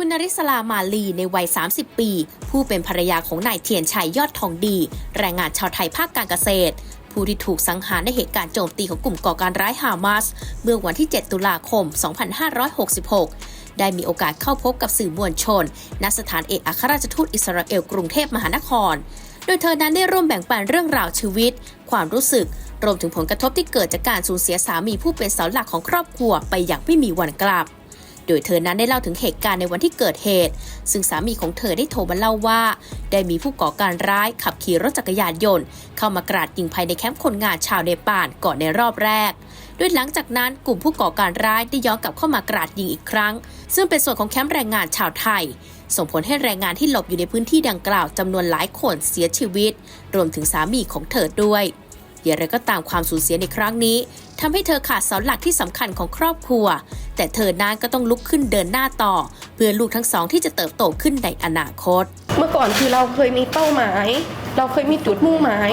คุณนริศลามาลีในวัย 30 ปี ผู้เป็นภรรยาของนายเทียนชัยยอดทองดี แรงงานชาวไทยภาคการเกษตร ผู้ที่ถูกสังหารในเหตุการณ์โจมตีของกลุ่มก่อการร้ายฮามาสเมื่อวันที่ 7 ตุลาคม 2566 ได้มีโอกาสเข้าพบกับสื่อมวลชน ณ สถานเอกอัครราชทูตอิสราเอลกรุงเทพมหานคร โดยเธอนั้นได้ร่วมแบ่งปันเรื่องราวชีวิต ความรู้สึก รวมถึงผลกระทบที่เกิดจากการสูญเสียสามีผู้เป็นเสาหลักของครอบครัวไปอย่างไม่มีวันกลับ โดยเธอนั้นได้เล่าถึงเหตุการณ์ในวันที่เกิดเหตุ ซึ่งสามีของเธอได้โทรมาเล่าว่า ได้มีผู้ก่อการร้ายขับขี่รถจักรยานยนต์ เข้ามากราดยิงภายในแคมป์คนงานชาวเนปาลก่อนในรอบแรกโดยหลังจากนั้นกลุ่มผู้ก่อการร้ายได้ย้อนกลับเข้ามากราดยิงอีกครั้ง ซึ่งเป็นส่วนของแคมป์แรงงานชาวไทย ส่งผลให้แรงงานที่หลบอยู่ในพื้นที่ดังกล่าวจำนวนหลายคนเสียชีวิต รวมถึงสามีของเธอด้วยอย่างไรก็ตามความสูญเสียในครั้งนี้ทำให้เธอขาดเสาหลักที่สำคัญของครอบครัว แต่เธอนั้นก็ต้องลุกขึ้นเดินหน้าต่อ เพื่อลูกทั้งสองที่จะเติบโตขึ้นในอนาคต เมื่อก่อนคือเราเคยมีเป้าหมาย เราเคยมีจุดมุ่งหมาย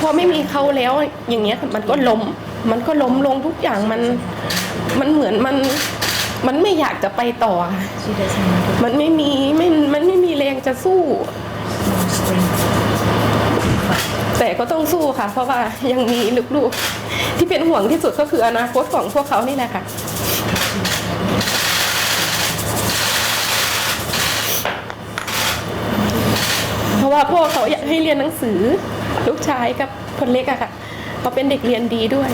พอไม่มีเขาแล้วอย่างเงี้ยมันก็ล้มมันก็ล้มลงทุกอย่างมันมันเหมือนมันมันไม่อยากจะไปต่อ มันไม่มีไม่มันไม่มีแรงจะสู้ แต่ก็ต้องสู้ค่ะ เพราะว่ายังมีลูกๆ ที่เป็นห่วงที่สุดก็คืออนาคตของพวกเขานี่แหละค่ะ เพราะว่าพ่อเขาอยากให้เรียนหนังสือ ลูกชายกับคนเล็กอะค่ะเขาเป็นเด็กเรียนดีด้วย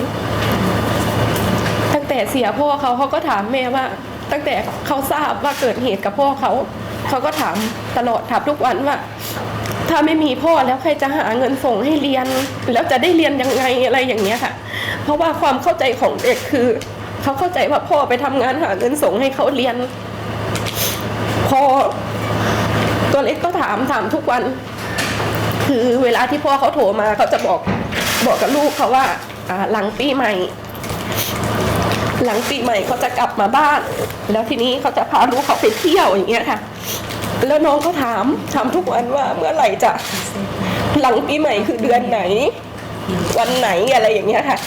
ตั้งแต่เสียพ่อเขาเขาก็ถามแม่ว่า ตั้งแต่เขาทราบว่าเกิดเหตุกับพ่อเขา เขาก็ถามตลอดถามทุกวันว่า ถ้าไม่มีพ่อแล้วใครจะหาเงินส่งให้เรียน แล้วจะได้เรียนยังไงอะไรอย่างเงี้ยค่ะ เพราะว่าความเข้าใจของเด็กคือ เขาเข้าใจว่าพ่อไปทำงานหาเงินส่งให้เขาเรียน พอตัวเล็กก็ถามถามทุกวัน คือเวลาที่พ่อเขาโทรมาเขาจะบอกบอกกับลูกเขาว่าหลังปีใหม่ หลังปีใหม่เขาจะกลับมาบ้าน แล้วทีนี้เขาจะพาลูกเขาไปเที่ยวอย่างเงี้ยค่ะ แล้วน้องเขาถามถามทุกวันว่าเมื่อไหร่จะหลังปีใหม่คือเดือนไหน วันไหนอะไรอย่างเงี้ยค่ะ